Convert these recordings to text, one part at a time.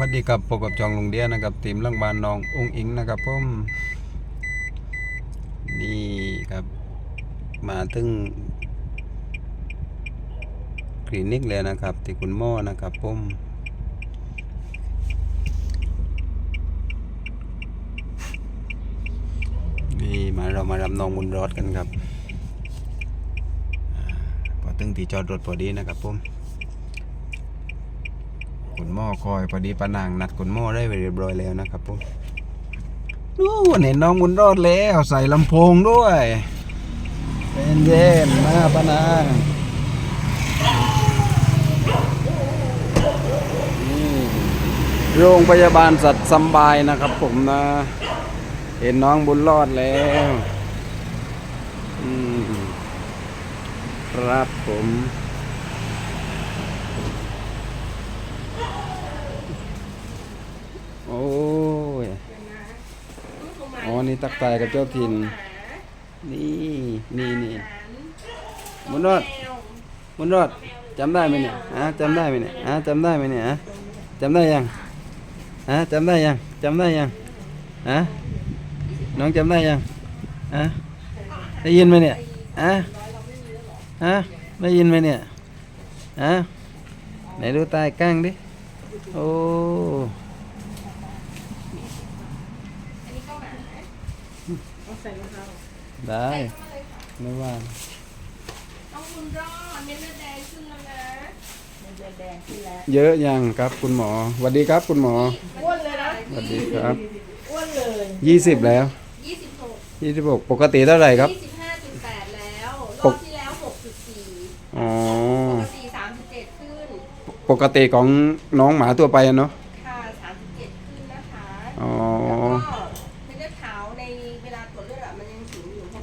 วัสดีครับพบกับจองลุงเดียนะครับทีมลังบานน้ององอิงนะครับผมนี่ครับมาถึงคลินิกแล้วนะครับที่คุณหมอนะครับผมนี่มาเรามารับน้องบุญรอดกันครับอ่าพอถึงที่จอดรถพอดีนะครับผม คุณหมอคอยพอดีปานางนัดคุณหมอได้เรียบร้อยแล้วนะครับผมนู่นเห็นน้องบุญรอดแล้วใส่ลำโพงด้วย เป็นเย็นมาปานางโรงพยาบาลสัตว์สบายนะครับผมนะ เห็นน้องบุญรอดแล้วครับผม อ้ยอ๋อนี่ตักตายกับเจ้าถิ่นนี่นี่นี่มุนรอดมุนรอดจำได้ไหมเนี่ยฮะจำได้ไหมเนี่ยฮะจำได้ไหมเนี่ยฮะจำได้ยังฮะจำได้ยังจำได้ยังฮะน้องจำได้ยังฮะได้ยินไหมเนี่ยฮะฮะได้ยินไหมเนี่ยฮะไหนดูตายก้างดิโอ้ ได้ ไม่ว่าน้องคุณรอดเม็ดเลือดแดงขึ้นแล้วนะเดือนแดงขึ้นแล้วเยอะยังครับคุณหมอสวัสดีครับคุณหมออ้วนเลยนะสวัสดีครับอ้วนเลยยี่สิบแล้วยี่สิบหกยี่สิบหกปกติเท่าไหร่ครับยี่สิบห้าจุดแปดแล้วรปอกบที่แล้วหกจุดสี่อ๋อปกติสามสิบเจ็ดขึ้น ปกติของน้องหมาตัวไปอะเนาะ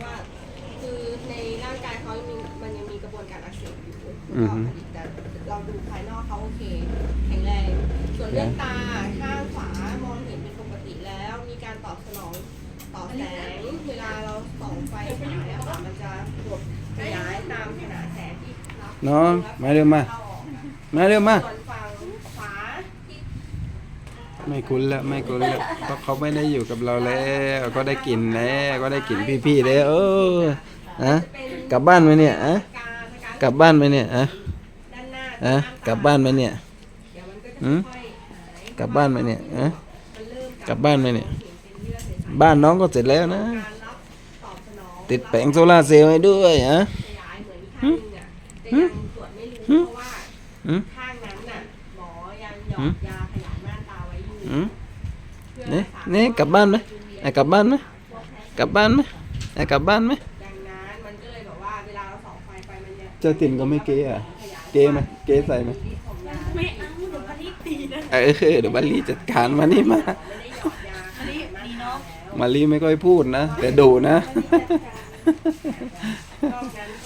ว่า คือในร่างกายเขายังมีมันยังมีกระบวนการอักเสบอยู่แล้วก็ผลิตแต่เราดูภายนอกเขาโอเคแข็งแรง ส่วนเรื่องตาข้างขวามองเห็นเป็นปกติแล้ว มีการตอบสนองต่อแสงเวลาเราส่องไฟฉายอะค่ะมันจะบดขยายตามขนาดแสงที่รับน้องมาเร็วมา เข้าออกนะคะมาเร็วมา ส่วนฝั่งขวาที่ ไม่คุ้นแล้วไม่คุ้นแล้วเพราะเขาไม่ได้อยู่กับเราแล้วก็ได้กลิ่นแล้วก็ได้กลิ่นพี่ๆแล้วเออฮะกลับบ้านไหมเนี่ยอะกลับบ้านไหมเนี่ยอะอะกลับบ้านไหมเนี่ยเดี๋ยวมันก็จะหืมกลับบ้านไหมเนี่ยอะกลับบ้านไหมเนี่ย บ้านน้องก็เสร็จแล้วนะ ติดแผงโซลาเซลล์ให้ด้วยอะขยายเหมือนข้างหนึงอะแต่ยังตรวจไม่รู้เพราะว่าหืมข้างนั้นน่ะหม อยังหยอหืมดยาขยายม่านตาไว้อยู่อืมเพื่อนี่รัษานี่กลับบ้านไหมไอ้กลับบ้านไหมกลับบ้านไหมไอ้กลับบ้านไหมดังนั้นมันก็เลยแบบว่าเวลาเราส่องไฟไปมันจะเจ้าติ่นก็ไม่เก๋อะขยายเก๋ไหมเก๋ใส่ไหมฤทธิ์ของยาไม่เอาเดี๋ยวพันนี้ตีนะเออเดี๋ยวมารีจัดการมานี่มาไม่ได้หยอดยาขยายม่านตาแล้วมารีไม่ค่อยพูดนะ แต่ดุนะ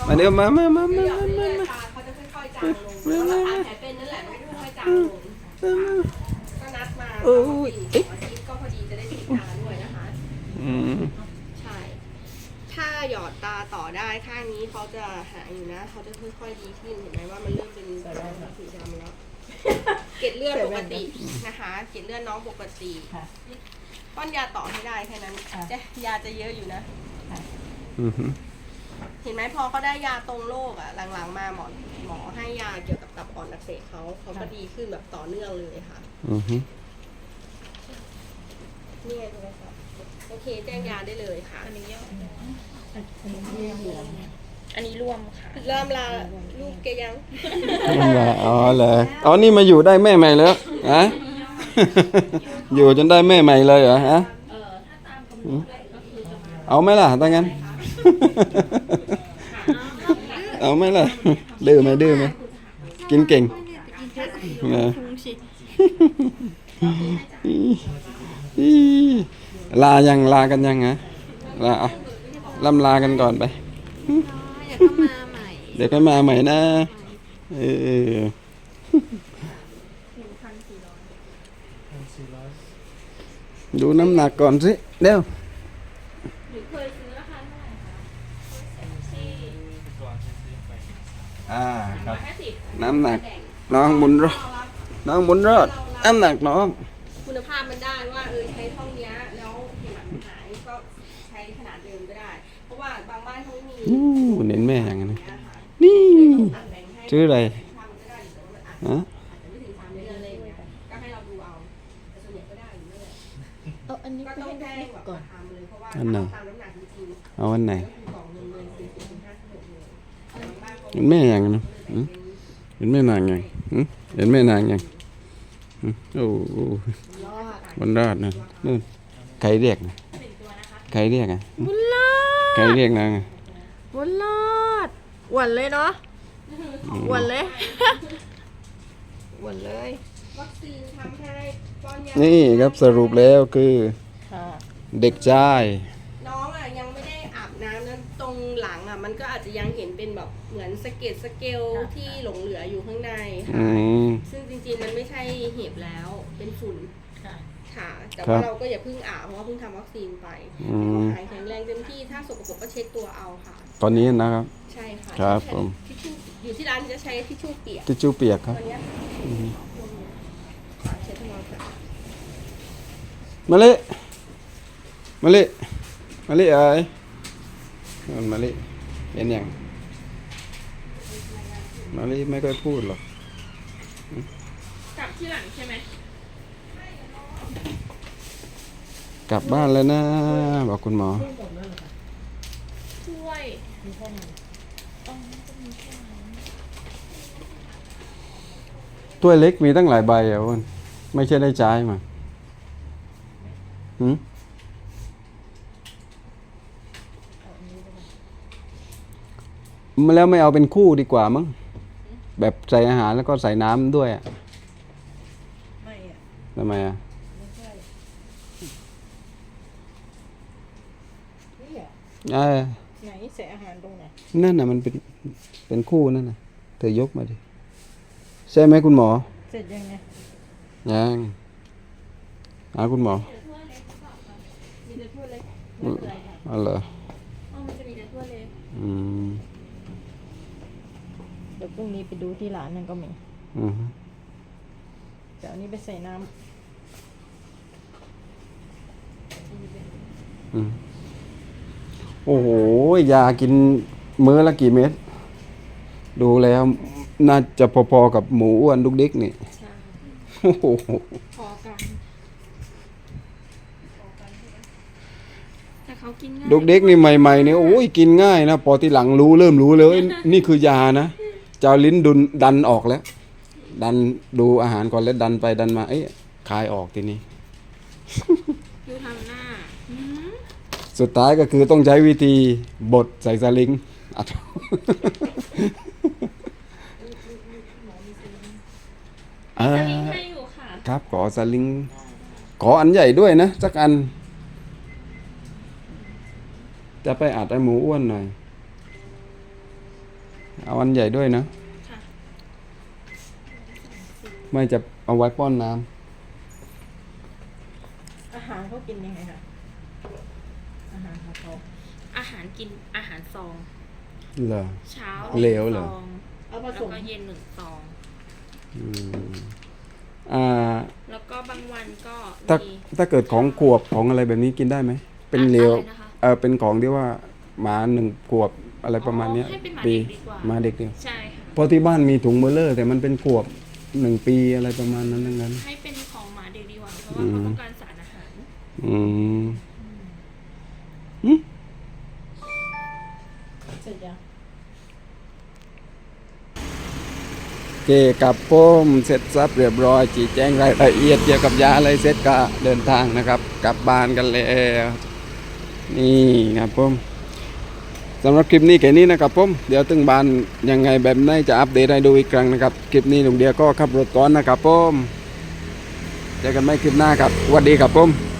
มาเดี๋ยวมามามามาหยอดมาเรื่มาอยๆมาตาเขาจะค่อยๆจางลงเพราะว่าทานแผลเป็นนั่นแหละมันก็ค่อยๆจางลงก็นัดมา โอ้ยสี่อาทิตย์ก็พอดีจะได้ฉีดยาด้วยนะคะ อืมใช่ ถ้าหยอดตาต่อได้ข้างนี้เขาจะหายอยู่นะเขาจะค่อยๆดีขึ้นเห็นไหมว่ามันเริ่มเป็นสีดำแล้ว เกล็ดเลือดปกตินะคะ เกล็ดเลือดน้องปกติป้อนยาต่อให้ได้แค่นั้นจะยาจะเยอะอยู่นะ อืมเห็นไหมพอเขาได้ยาตรงโรคอะหลังๆมาหมอหมอให้ยาเกี่ยวกับตับอ่อนอักเสบเขาเขาก็ดีขึ้นแบบต่อเนื่องเลยค่ะ อืม นี่ไงโทรศัพท์โอเคแจ้งยาได้เลยค่ะ อันนี้อันนี้เรียกเหลืองอันนี้รวมค่ะ เริ่มลาลูกแกยังนั่นแหละอ๋อเลยอ๋อนี่มาอยู่ได้แม่ใหม่แล้วฮะ อยู่จนได้แม่ใหม่เลยเหรอฮะอืมเอาไหมล่ะถ้างั้น เอาไหมล่ะดื้อไหมดื้อไหมกินเก่งนะ อีลายังลากันยังฮะลาอะล่ำลากันก่อนไป เดี๋ยวก็มาใหม่เดี๋ยวก็มาใหม่นะ เออดูน้ำหนักก่อนสิเดี๋ยวอ่าครับ น้ำหนักน้องบุญรอด น้องบุญรอดน้ำหนักน้อง คุณภาพมันได้ว่าเออใช้เท่าเนี้ยแล้วเห็นมันหายก็ใช้ขนาดเดิมก็ได้ เพราะว่าบางบ้านเขาไม่มีอู้เน้นแม่อย่างนั้นนะเนี้ยค่ะนี่ตัดแบ่งให้ชื่ออะไรทำก็ได้หรือว่าอาจฮะจะไม่ถึงสามเดือนอะไรอย่างเงี้ยก็ให้เราดูเอาแต่ส่วนใหญ่ก็ได้อยู่นั่นแหละเอาอันนี้ก็ไปต้องให้แจ้ได้งแบบก่อนทำเลยเพราะว่าอันไหนตามน้ำหนักจริงๆเอาวันไหนก็คือกล่องหนึ่งเลยสี่สิบถึงห้าสิบหกเลยบางบ้านเขาเห็นแม่อย่างนั้นนะหืมเห็นแม่นางยังหืมเห็นแม่นางยังหืม โอ้โหรอดมันรอดนะนู่นใครเรียกนะใครเรียกอะบุญรอใครดเรียกนางอะบุญรอดหวนเลยเนาะหวนเลยหวนเลย วัคซีนทำให้ป้อนยานี่ครับสรุปแล้วคือค่ะเด็กชายน้องอะยังไม่ได้อาบน้ำนั้นตรงหลังอะ มันก็อาจจะยังเห็นเป็นแบบ เหมือนสะเก็ดสเกลที่หลงเหลืออยู่ข้างในอืค่ะมซึ่งจริงๆ มันไม่ใช่เห็บแล้ว เป็นฝุ่นค่ะ ค่ะ แต่ครัว่าบเราก็อย่าเพิ่งอาบเพราะว่าเพิ่งทำวัคซีนไปอืมหายแข็งแรงเต็มที่ ถ้าสกปรกก็เช็ดตัวเอาค่ะ ตอนนี้นะครับ ใช่ค่ะครับใช้ผม ทิชชู่อยู่ที่ร้านจะใช้ทิชชู่เปียกทิชชู่เปียกครับตัวเนี้ยค่ะเช็ดทำความสะอาด มาลิมาลิมาลิเอ้ยนั่นมาลิเป็นยัง มาลิไม่ค่อยพูดหรอกกลับที่หลังใช่ไหมกลับบ้านแล้วนะ บอกคุณหมอช่วยมีแค่นั้นถ้วยเล็กมีตั้งหลายใบอะอ้วนไม่ใช่ได้ใช้มาหืมมาแล้วไม่เอาเป็นคู่ดีกว่ามั้ง แบบใส่อาหารแล้วก็ใส่น้ำด้วยอะไม่อะทำไมอะไม่ใช่นี่อะเออไหนใส่อาหารตรงไหนนั่นน่ะมันเป็นเป็นคู่นั่นน่ะเธอยกมาดิใช่ไหมคุณหมอเสร็จยังไงยังหาคุณหมอมีแต่ถ้วยเล็กไม่เป็นไรค่ะอ๋อเหรอ อ๋อมันจะมีแต่ถ้วยเล็กอืม เดี๋ยวพรุ่งนี้ไปดูที่ร้านนั่นก็มีอืมเดี๋ยวอันนี้ไปใส่น้อืมโอ้โหยากินมื้อละกี่เม็ดดูแล้ว น่าจะพอๆกับหมูอ้วนดุกดิกนี่ใช่โอ้โหพอกันแต่เขากินง่ายดุกดิกนี่ใหม่ๆเนี่ยโอ้ยกินง่ายนะพอทีหลังรู้เริ่มรู้เลยว่านี่คือยานะ จะเอาลิ้นดุนดันออกแล้ว ดันดูอาหารก่อนแล้วดันไปดันมา เอ้ยคายออกทีนี้ ดูทำหน้าหืมสุดท้ายก็คือต้องใช้วิธีบดใส่สลิงอัด เอสอลิงให้อยู่ค่ะ ครับขอสลิงขออันใหญ่ด้วยนะสักอัน จะไปอัดไอ้หมูอ้วนหน่อย เอาอันใหญ่ด้วยนะค่ะไม่จะเอาไว้ป้อนน้ำอาหารเขากินยังไงคะอาหารของเขาอาหารกินอาหารซองำเหรอ เช้าเหลวเหรอ ซองเอาผแล้วสมก็เย็นหนึ่งซอง อืมอ่าแล้วก็บางวันก็ถ้ามี ถ้าเกิดของขวบของอะไรแบบนี้กินได้ไหมเป็นเหลวอะไรนะคะ เออเป็นของที่ว่าหมาหนึ่งขวบ อะไรประมาณเนี้ยให้เป็นหมาปีเด็กดีกว่า หมาเด็กเดียวใช่ค่ะเพราะที่บ้านมีถุงเบลเลอร์ แต่มันเป็นขวบหนึ่งปีอะไรประมาณนั้นทั้งนั้น ให้เป็นของหมาเด็กดีกว่าเพราะว่าเขาต้องการสารอาหาร อืมเสร็จยังโอเคกับผมเสร็จสับเรียบร้อยจีแจ้งรายละเอียดเกี่ยวกับยาอะไรเสร็จก็เดินทางนะครับ กลับบ้านกันแล้วนี่ครับผม สำหรับคลิปนี้แค่นี้นะครับผมเดี๋ยวตึงบานยังไงแบบไหนจะอัปเดตให้ดูอีกครั้งนะครับคลิปนี้ลุงเดียก็ขับรถก่อนนะครับผมเจอกันไม่คลิปหน้าครับสวัสดีครับผม